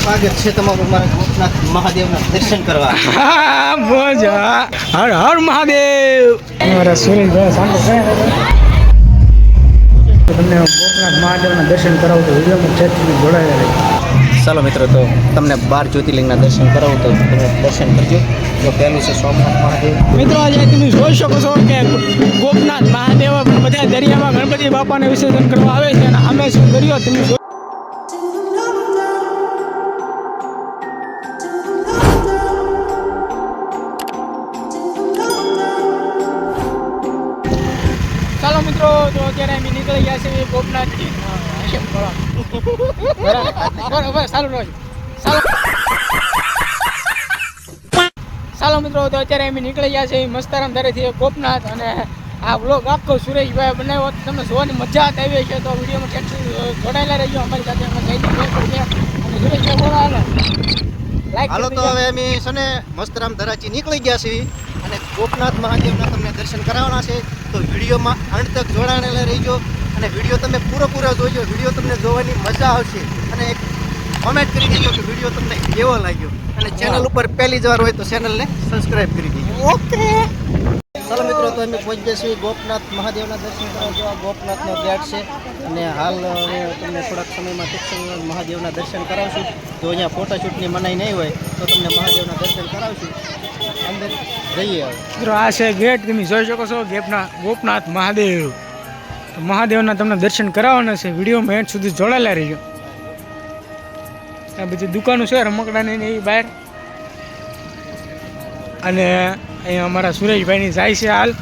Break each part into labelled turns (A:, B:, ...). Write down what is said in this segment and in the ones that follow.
A: સ્વાગત છે તમારું મારા ગોપનાથ મહાદેવના દર્શન કરવા.
B: હર હર મહાદેવ. સુરેશભાઈ સાંભળો તમને ગોપનાથ મહાદેવના દર્શન કરાવું તો વિડીયોમાં ચેટથી જોડાયેલા
A: ચાલો મિત્રો તો તમને બાર જ્યોતિર્લિંગના દર્શન કરાવું તો તમે દર્શન કરજો. તો પહેલું છે સોમનાથ મહાદેવ.
B: મિત્રો આજે તમે જોઈ શકો છો કે ગોપનાથ મહાદેવ બધા દરિયામાં ગણપતિ બાપાને વિસર્જન કરવા આવે છે અને અમે શું દરિયો તમે ચાલો મિત્રો તો અત્યારે અમે નીકળી ગયા છીએ ગોપનાથજી? બરાબર. સારું રહો ચાલો મિત્રો તો અત્યારે અમે નીકળી ગયા છીએ મસ્તારામ ધારેથી ગોપનાથ અને આ વ્લોગ આખો સુરેશભાઈ બનાવ્યો તમને જોવાની મજા જ આવી છે તો વિડીયોમાં કેટલું જોડાયેલા રહેજો. અમારી સાથે અમે જઈને અને સુરેશભાઈ બોલો હાલો.
A: તો હવે અમે છે ને મસ્તરામ ધરાચી નીકળી ગયા છીએ. અને ગોપનાથ મહાદેવના તમને દર્શન કરાવવાના છે. તો વિડીયોમાં અંત તક જોડાયેલા રહીજો અને વીડિયો તમે પૂરેપૂરો પૂરો જોજો. વીડિયો તમને જોવાની મજા આવશે. અને એક કોમેન્ટ કરી દેજો કે વીડિયો તમને કેવો લાગ્યો. અને ચેનલ ઉપર પહેલી જ વાર હોય તો ચેનલને સબસ્ક્રાઇબ કરી દેજો.
B: ઓકે.
A: મિત્રો તો અમે પહોંચી છીએ ગોપનાથ મહાદેવના દર્શન કરવા જો ગોપનાથનો ગેટ છે. અને હાલ અમે તમને થોડાક સમયમાં ટૂંક મહાદેવના દર્શન કરાવશું. જો અહીંયા ફોટોશૂટની મનાઈ નહીં હોય, તો તમને મહાદેવના દર્શન કરાવશું. અંદર જઈએ
B: મિત્રો, આ છે ગેટ. તમે જોઈ શકો છો ગેપના ગોપનાથ મહાદેવ. મહાદેવના તમને દર્શન કરાવવાના છે. વિડીયોમાં એન્ડ સુધી જોડાયેલા રહીજો. આ બધી દુકાનો છે, રમકડાની એ બહાર. અને અહીંયા અમારા સુરેશભાઈની જાય છે હાલ.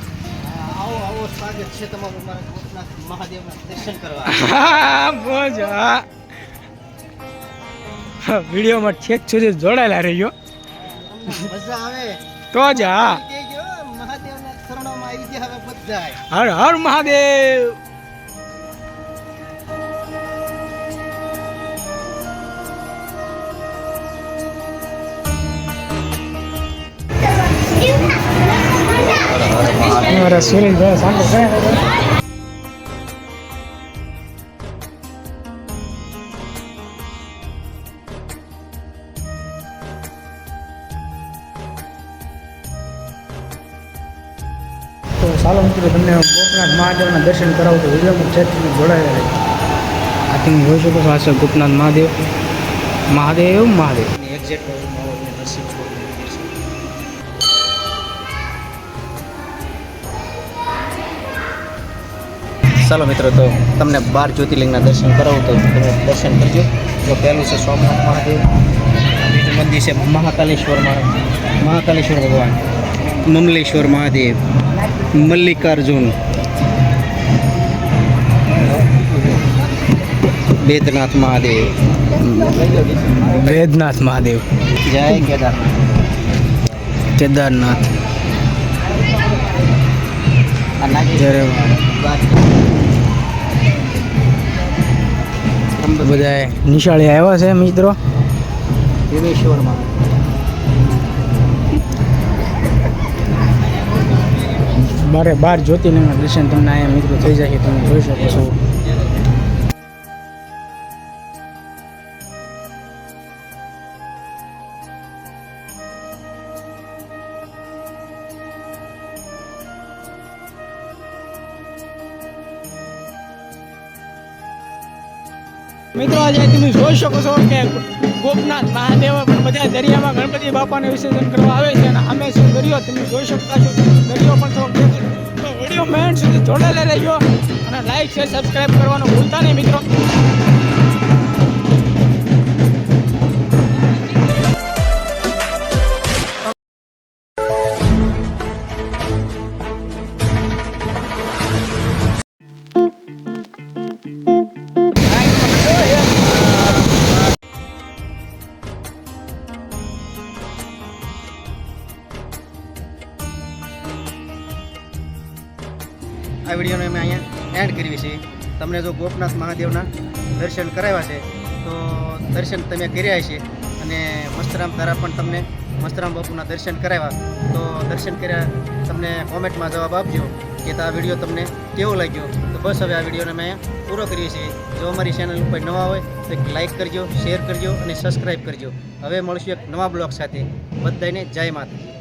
B: વિડીયોમાં છેક સુધી જોડાયેલા
A: રહ્યો
B: તો જ હા. હર હર મહાદેવ. અમારા સુરેશભાઈ સાંભળો તો ચાલો તમને ગોપનાથ મહાદેવના દર્શન કરાવું તો વિડીયોમાં ચેટથી જોડાયેલા આ તમે જોઈ શકો છો, આ છે ગોપનાથ મહાદેવ. મહાદેવ મહાદેવ.
A: એક્ઝેક્ટ ચાલો મિત્રો તો તમને બાર જ્યોતિર્લિંગના દર્શન કરાવું તો તમે દર્શન કરજો. તો પહેલું છે સોમનાથ મહાદેવ બીજું મંદિર છે મહાકાલેશ્વર મહાકાલેશ્વર ભગવાન મમલેશ્વર મહાદેવ મલ્લિકાર્જુન વેદનાથ મહાદેવ.
B: વેદનાથ મહાદેવ.
A: જય કેદારનાથ.
B: કેદારનાથ. બધા નિશાળે આવ્યા છે મિત્રો.
A: ભીમેશ્વરમાં
B: બારે બાર જ્યોતિર્લિંગના દર્શન તમને અહીંયા મિત્રો થઈ જાય તમે જોઈ શકો છો. મિત્રો, આજે તમે જોઈ શકો છો કે ગોપનાથ મહાદેવ પણ બધા દરિયામાં ગણપતિ બાપાને વિસર્જન કરવા આવે છે અને અમે શું દરિયો તમે જોઈ શકતા છો દરિયો પણ થોડોક. તો વીડિયો મેન સુધી જોડાયેલા રહેજો અને લાઈક શેર સબસ્ક્રાઈબ કરવાનું ભૂલતા નહીં મિત્રો
A: આ વિડીયોને અમે અહીંયા એન્ડ કરવી છે તમને જો ગોપનાથ મહાદેવના દર્શન કરાવ્યા છે, તો દર્શન તમે કર્યા છે અને મસ્તરામ દ્વારા પણ તમને મસ્તરામ બાપુના દર્શન કરાવ્યા. તો દર્શન કર્યા, તમને કોમેન્ટમાં જવાબ આપજો કે આ વીડિયો તમને કેવો લાગ્યો. તો બસ હવે આ વિડીયોને અમે અહીંયા પૂરો કરીએ છીએ. જો અમારી ચેનલ ઉપર નવા હોય, તો એક લાઇક કરજો, શેર કરજો અને સબસ્ક્રાઈબ કરજો. હવે મળશું એક નવા બ્લોગ સાથે. બધાને જય માતા